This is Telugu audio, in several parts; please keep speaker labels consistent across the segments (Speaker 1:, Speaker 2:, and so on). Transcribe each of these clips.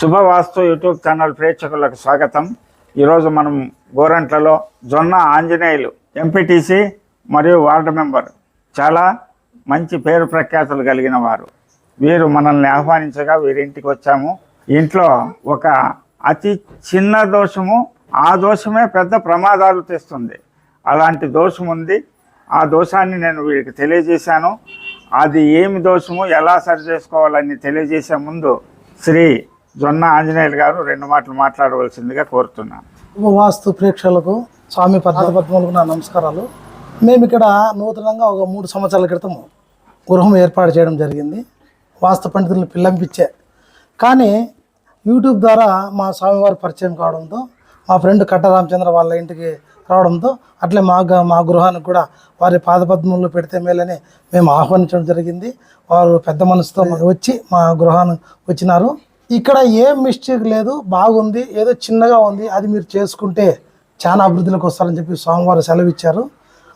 Speaker 1: శుభవాస్తు యూట్యూబ్ ఛానల్ ప్రేక్షకులకు స్వాగతం. ఈరోజు మనం గోరంట్లలో జొన్న ఆంజనేయులు ఎంపీటీసీ మరియు వార్డు మెంబర్. చాలా మంచి పేరు ప్రఖ్యాతులు కలిగిన వారు. వీరు మనల్ని ఆహ్వానించగా వీరింటికి వచ్చాము. ఇంట్లో ఒక అతి చిన్న దోషము ఆ దోషమే పెద్ద ప్రమాదాలు తెస్తుంది. అలాంటి దోషం ఉంది ఆ దోషాన్ని నేను వీరికి తెలియజేశాను. అది ఏమి దోషము ఎలా సరి చేసుకోవాలని తెలియజేసే ముందు శ్రీ జొన్న ఆంజనేయులు గారు రెండు మాటలు మాట్లాడవలసిందిగా కోరుతున్నాను
Speaker 2: వాస్తు ప్రేక్షకులకు స్వామి పద్మపద్మలకు నా నమస్కారాలు. మేము ఇక్కడ నూతనంగా ఒక మూడు సంవత్సరాల క్రితం గృహం ఏర్పాటు చేయడం జరిగింది. వాస్తు పండితులను పిల్లంపించే. కానీ యూట్యూబ్ ద్వారా మా స్వామివారి పరిచయం కావడంతో మా ఫ్రెండ్ కట్ట రామచంద్ర వాళ్ళ ఇంటికి రావడంతో అట్లే మా గ- మా గృహానికి కూడా వారి పాదపద్మంలో పెడితే మేలని మేము ఆహ్వానించడం జరిగింది. వారు పెద్ద మనసుతో వచ్చి మా గృహానికి వచ్చినారు. ఇక్కడ ఏం మిస్టేక్ లేదు బాగుంది ఏదో చిన్నగా ఉంది అది మీరు చేసుకుంటే చాలా అభివృద్ధిలోకి వస్తారని చెప్పి స్వామివారు సెలవు ఇచ్చారు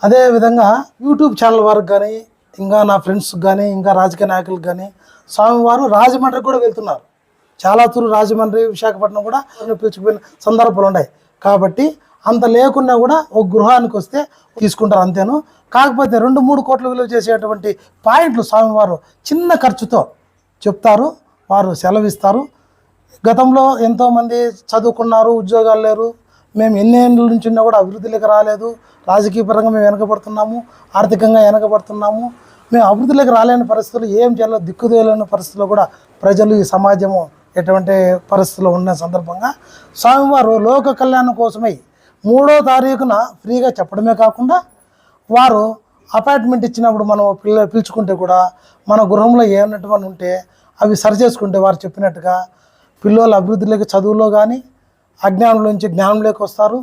Speaker 2: అదేవిధంగా యూట్యూబ్ ఛానల్ వారికి కానీ ఇంకా నా ఫ్రెండ్స్కి కానీ ఇంకా రాజకీయ నాయకులకు కానీ స్వామివారు రాజమండ్రికి కూడా వెళ్తున్నారు. చాలా తూరు రాజమండ్రి విశాఖపట్నం కూడా పిలుచుకుపోయిన సందర్భాలు ఉన్నాయి. కాబట్టి అంత లేకున్నా కూడా ఒక గృహానికి వస్తే తీసుకుంటారు అంతేను. కాకపోతే రెండు మూడు కోట్ల విలువ చేసేటువంటి పాయింట్లు స్వామివారు చిన్న ఖర్చుతో చెప్తారు. వారు సెలవిస్తారు. గతంలో ఎంతోమంది చదువుకున్నారు ఉద్యోగాలు లేరు. మేము ఎన్ని ఏళ్ళ నుంచి ఉన్నా కూడా అభివృద్ధిలోకి రాలేదు. రాజకీయ పరంగా మేము వెనకబడుతున్నాము. ఆర్థికంగా వెనకబడుతున్నాము. మేము అభివృద్ధిలోకి రాలేని పరిస్థితులు ఏం చేయాలో దిక్కుదేలేని పరిస్థితుల్లో కూడా ప్రజలు ఈ సమాజము ఎటువంటి పరిస్థితుల్లో ఉన్న సందర్భంగా స్వామివారు లోక కళ్యాణం కోసమై మూడో తారీఖున ఫ్రీగా చెప్పడమే కాకుండా వారు అపార్ట్మెంట్ ఇచ్చినప్పుడు మనం పిల్ల పిలుచుకుంటే కూడా మన గృహంలో ఏమన్నటువంటి ఉంటే అవి సరిచేసుకుంటే వారు చెప్పినట్టుగా పిల్లలు అభివృద్ధిలోకి చదువులో కానీ అజ్ఞానంలోంచి జ్ఞానంలోకి వస్తారు.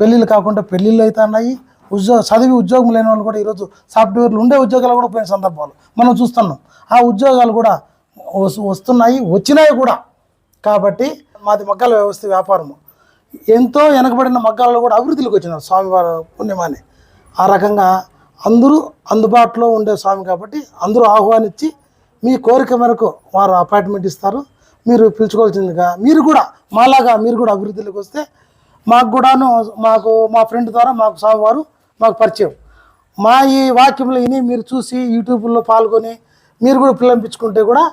Speaker 2: పెళ్ళిళ్ళు కాకుండా పెళ్ళిళ్ళు అవుతున్నాయి ఉద్యోగ చదివి ఉద్యోగం లేని వాళ్ళు కూడా ఈరోజు సాఫ్ట్వేర్లు ఉండే ఉద్యోగాలు కూడా పోయిన సందర్భాలు మనం చూస్తున్నాం. ఆ ఉద్యోగాలు కూడా వస్తున్నాయి వచ్చినాయి కూడా. కాబట్టి మాది మగ్గాల వ్యవస్థ వ్యాపారము. ఎంతో వెనకబడిన మగ్గాలలో కూడా అభివృద్ధిలోకి వచ్చినారు స్వామివారి పుణ్యమాని. ఆ రకంగా అందరూ అందుబాటులో ఉండే స్వామి కాబట్టి అందరూ ఆహ్వానించి మీ కోరిక మేరకు వారు అపాయింట్మెంట్ ఇస్తారు. మీరు పిలుచుకోవాల్సిందిగా మీరు కూడా మాలాగా మీరు కూడా అభివృద్ధిలోకి వస్తే మాకు కూడాను మాకు మా ఫ్రెండ్ ద్వారా మాకు స్వామివారు మాకు పరిచయం. మా ఈ వాక్యములు విని మీరు చూసి యూట్యూబ్లో పాల్గొని మీరు కూడా పిల్లంపించుకుంటే కూడా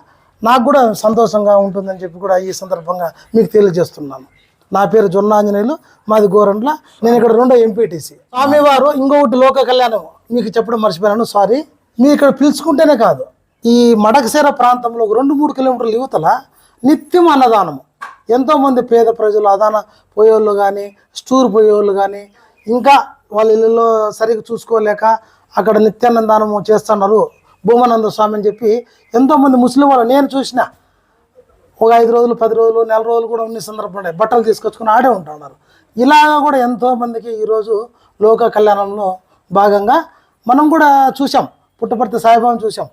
Speaker 2: నాకు కూడా సంతోషంగా ఉంటుందని చెప్పి కూడా ఈ సందర్భంగా మీకు తెలియజేస్తున్నాను. నా పేరు జొన్నాంజనేయులు మాది గోరంట్ల. నేను ఇక్కడ రెండో ఎంపీటీసీ స్వామివారు ఇంకొకటి లోక కళ్యాణం మీకు చెప్పడం మర్చిపోయాను సారీ మీరు ఇక్కడ పిలుచుకుంటేనే కాదు. ఈ మడకసేర ప్రాంతంలో ఒక రెండు మూడు కిలోమీటర్ల యువతల నిత్యం అన్నదానము. ఎంతోమంది పేద ప్రజలు అదాన పోయేవాళ్ళు కానీ స్టూర్ పోయేవాళ్ళు కానీ ఇంకా వాళ్ళ ఇళ్ళలో సరిగ్గా చూసుకోలేక అక్కడ నిత్యానందానము చేస్తున్నారు భూమానంద స్వామి అని చెప్పి ఎంతోమంది ముస్లిం వాళ్ళు నేను చూసిన. ఒక ఐదు రోజులు పది రోజులు నెల రోజులు కూడా ఉన్న సందర్భంలో బట్టలు తీసుకొచ్చుకుని ఆడే ఉంటున్నారు ఇలాగా కూడా ఎంతోమందికి ఈరోజు లోక కళ్యాణంలో భాగంగా మనం కూడా చూసాం పుట్టపర్తి సాయిబాబుని చూసాం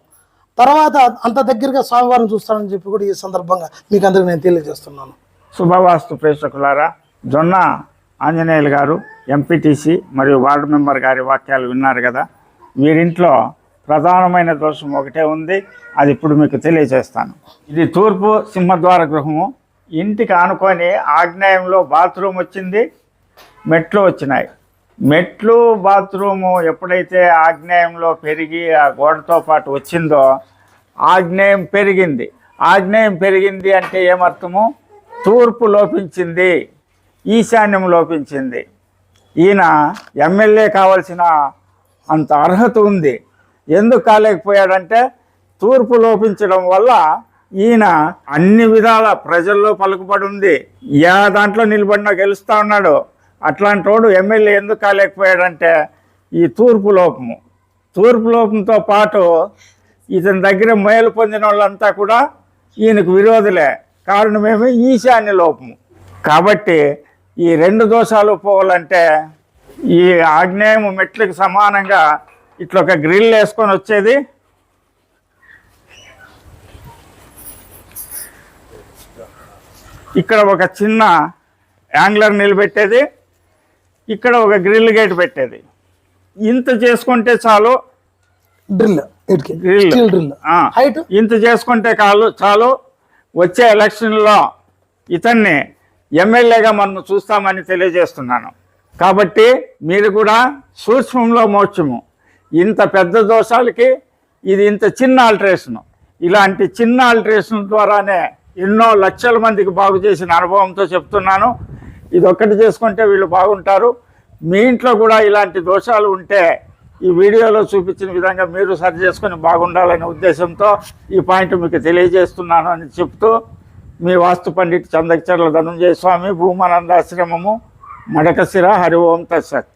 Speaker 2: తర్వాత అంత దగ్గరగా స్వామివారిని చూస్తానని చెప్పి కూడా ఈ సందర్భంగా మీకు అందరికీ నేను తెలియజేస్తున్నాను.
Speaker 1: శుభవాస్తు ప్రేక్షకులారా జొన్న ఆంజనేయులు గారు ఎంపీటీసీ మరియు వార్డు మెంబర్ గారి వాక్యాలు విన్నారు కదా. వీరింట్లో ప్రధానమైన దోషం ఒకటే ఉంది అది ఇప్పుడు మీకు తెలియజేస్తాను. ఇది తూర్పు సింహద్వార గృహము. ఇంటికి ఆనుకొని ఆగ్నేయంలో బాత్రూమ్ వచ్చింది మెట్లు వచ్చినాయి. మెట్లు బాత్రూము ఎప్పుడైతే ఆగ్నేయంలో పెరిగి ఆ గోడతో పాటు వచ్చిందో ఆగ్నేయం పెరిగింది. ఆగ్నేయం పెరిగింది అంటే ఏమర్థము? తూర్పు లోపించింది ఈశాన్యం లోపించింది. ఈయన ఎమ్మెల్యే కావాల్సిన అంత అర్హత ఉంది. ఎందుకు కాలేకపోయాడంటే తూర్పు లోపించడం వల్ల ఈయన అన్ని విధాల ప్రజల్లో పలుకుబడి ఉంది. ఏ దాంట్లో నిలబడినా గెలుస్తా ఉన్నాడు. అట్లాంటి వాడు ఎమ్మెల్యే ఎందుకు కాలేకపోయాడంటే ఈ తూర్పు లోపము. తూర్పు లోపంతో పాటు ఇతని దగ్గర మేలు పొందిన వాళ్ళంతా కూడా ఈయనకు విరోధులే. కారణమేమి ఈశాన్య లోపము. కాబట్టి ఈ రెండు దోషాలు పోవాలంటే ఈ ఆగ్నేయం మెట్లకు సమానంగా ఇట్లా ఒక గ్రిల్ వేసుకొని వచ్చేది. ఇక్కడ ఒక చిన్న యాంగ్లర్ నిలబెట్టేది. ఇక్కడ ఒక గ్రిల్ గేట్ పెట్టేది. ఇంత చేసుకుంటే చాలు.
Speaker 2: డ్రిల్. Steel drill. హైట్?
Speaker 1: ఇంత చేసుకుంటే కాలు చాలు. వచ్చే ఎలక్షన్లో ఇతన్ని ఎమ్మెల్యేగా మనం చూస్తామని తెలియజేస్తున్నాను. కాబట్టి మీరు కూడా సూక్ష్మంలో మోక్షము. ఇంత పెద్ద దోషాలకి ఇది ఇంత చిన్న ఆల్టరేషన్. ఇలాంటి చిన్న ఆల్టరేషన్ ద్వారానే ఎన్నో లక్షల మందికి బాగు చేసిన అనుభవంతో చెప్తున్నాను. ఇది ఒక్కటి చేసుకుంటే వీళ్ళు బాగుంటారు. మీ ఇంట్లో కూడా ఇలాంటి దోషాలు ఉంటే ఈ వీడియోలో చూపించిన విధంగా మీరు సరి చేసుకొని బాగుండాలనే ఉద్దేశంతో ఈ పాయింట్ మీకు తెలియజేస్తున్నాను అని చెప్తూ మీ వాస్తు పండిట్ చందకచర్ల ధనుంజయ స్వామి భూమానందాశ్రమము మడకశిర హరి ఓం తత్సత్.